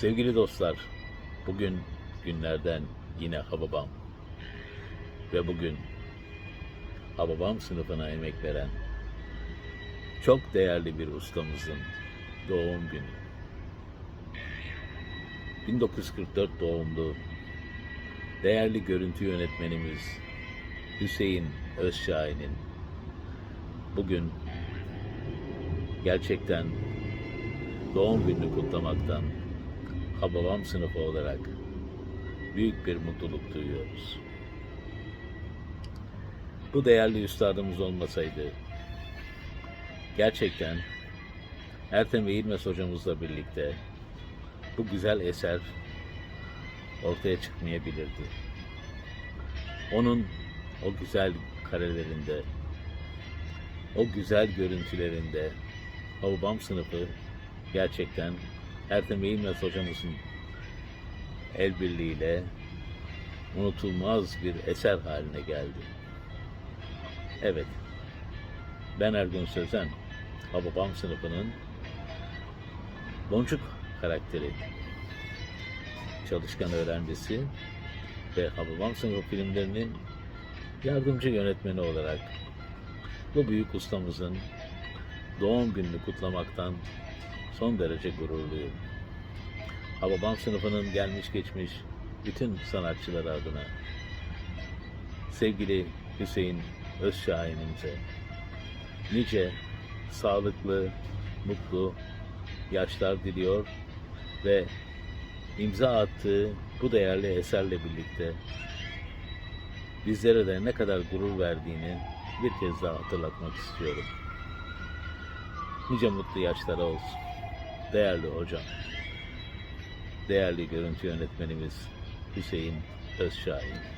Sevgili dostlar, bugün günlerden yine Hababam ve bugün Hababam sınıfına emek veren çok değerli bir ustamızın doğum günü. 1944 doğumlu değerli görüntü yönetmenimiz Hüseyin Özşahin'in bugün gerçekten doğum gününü kutlamaktan Hababam sınıfı olarak büyük bir mutluluk duyuyoruz. Bu değerli üstadımız olmasaydı gerçekten Ertem ve İlmez hocamızla birlikte bu güzel eser ortaya çıkmayabilirdi. Onun o güzel karelerinde, o güzel görüntülerinde Hababam sınıfı gerçekten Ertem İlmez hocamızın el birliğiyle unutulmaz bir eser haline geldi. Evet, ben Ergun Sözen, Hababam sınıfının Boncuk karakteri, çalışkan öğrencisi ve Hababam sınıfı filmlerinin yardımcı yönetmeni olarak bu büyük ustamızın doğum gününü kutlamaktan son derece gururluyum. Hababam sınıfının gelmiş geçmiş bütün sanatçıları adına sevgili Hüseyin Özşahin'imize nice sağlıklı, mutlu yaşlar diliyor ve imza attığı bu değerli eserle birlikte bizlere de ne kadar gurur verdiğini bir kez daha hatırlatmak istiyorum. Nice mutlu yaşlara olsun. Değerli hocam, değerli görüntü yönetmenimiz Hüseyin Özşahin.